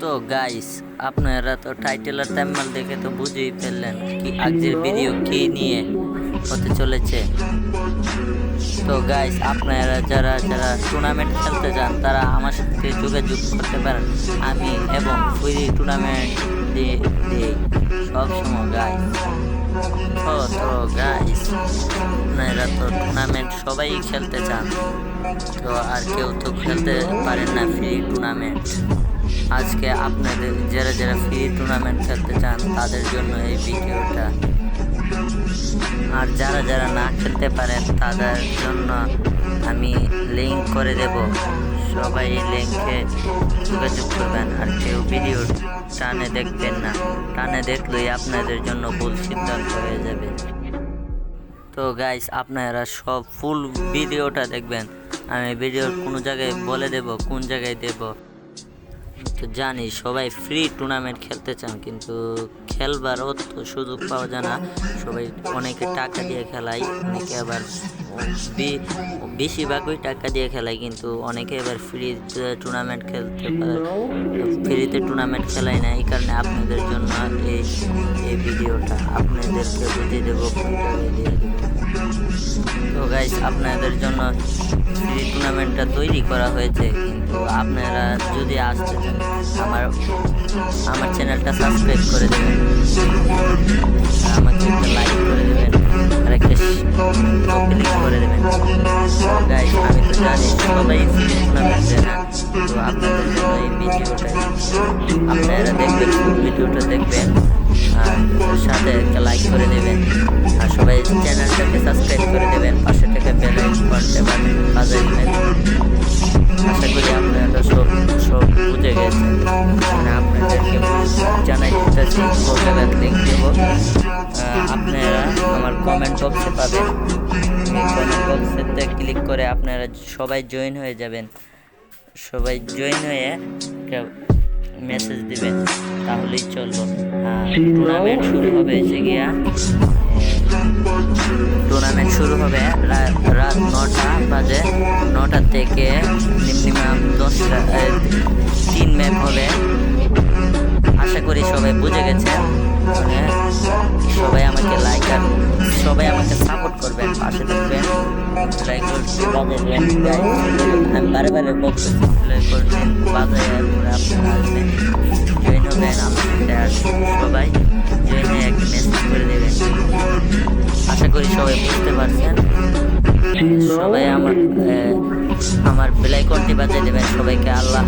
তো গাইস আপনারা তো টাইটেল আর থাম্বনেল দেখে তো বুঝেই ফেললেন কি আজকের ভিডিও কি নিয়ে হতে চলেছে। তো গাইস আপনারা যারা যারা টুর্নামেন্ট খেলতে চান তারা আমার সাথে যোগাযোগ করতে পারেন। আমি এবং ফ্রি টুর্নামেন্ট দিয়ে দিই সবসময় গাইস তো তো গাইস আপনারা তো টুর্নামেন্ট সবাই খেলতে চান। তো আর কেউ তো খেলতে পারেন না ফ্রি টুর্নামেন্ট আজকে আপনাদের যারা যারা ফ্রি টুর্নামেন্ট খেলতে চান, তাদের জন্য এই ভিডিওটা। আর যারা যারা না খেলতে পারেন, তাদের জন্য আমি লিঙ্ক করে দেব। সবাই এই লিঙ্কে যোগাযোগ করবেন, আর কেউ ভিডিও টানে দেখবেন না। টানে দেখলেই আপনাদের জন্য ভুল সিদ্ধান্ত হয়ে যাবে। তো গাইস আপনারা সব ফুল ভিডিওটা দেখবেন। আমি ভিডিওর কোনো জায়গায় বলে দেব, কোন জায়গায় দেব? তো জানি সবাই ফ্রি টুর্নামেন্ট খেলতে চান, কিন্তু খেলবার অত সুযোগ পাওয়া যায় না। সবাই অনেকে টাকা দিয়ে খেলায়, অনেকে আবার বেশিরভাগই টাকা দিয়ে খেলায়, কিন্তু অনেকে এবার ফ্রি টুর্নামেন্ট খেলতে পারে। ফ্রিতে টুর্নামেন্ট খেলায় না, এই কারণে আপনাদের জন্য এই এই ভিডিওটা আপনাদেরকে বুঝিয়ে দেবো তো গাইস আপনাদের জন্য ফ্রি টুর্নামেন্টটা তৈরি করা হয়েছে, কিন্তু আপনারা যদি আসতে চান আমার আমার চ্যানেলটা সাবস্ক্রাইব করে দেবেন। আমাকে একটা লাইক করে দেবেন। আর একটা ক্লিক করে দেবেন। আমি তো জানি সবাই তো আপনারা দেখবেন ভিডিওটা দেখবেন। আর সাথে একটা লাইক করে দেবেন। আর সবাই চ্যানেলটাকে সাবস্ক্রাইব করে দেবেন। পাশে জায়গায় লিঙ্ক দেব আপনারা আমার কমেন্ট বক্সে পাবেন কমেন্ট বক্সেতে ক্লিক করে আপনারা সবাই জয়েন হয়ে যাবেন সবাই জয়েন হয়ে মেসেজ দিবেন তাহলেই চলবো টুর্নামেন্ট শুরু হবে এসে গিয়া টুর্নামেন্ট শুরু হবে রাত নটা বাজে নটা থেকে মিনিমাম দশটা তিন ম্যাচ হবে আশা করি সবাই বুঝে গেছে। মানে সবাই আমাকে লাইক আর সবাই আমাকে সাপোর্ট করবেন পাশে থাকবেন। লাইক বাজাবেন আমি বারে বারে বলতেছি লাইক করবেন বাজায় করে আপনারা আসবেন। জয়েন হবেন আমার সবাই। জয়েন হয়ে একটা মেসেজ করে দেবেন। আশা করি সবাই বুঝতে পারছেন। সবাই আমার আমার বেলাইকনটি বাজিয়ে দেবেন। সবাইকে আল্লাহ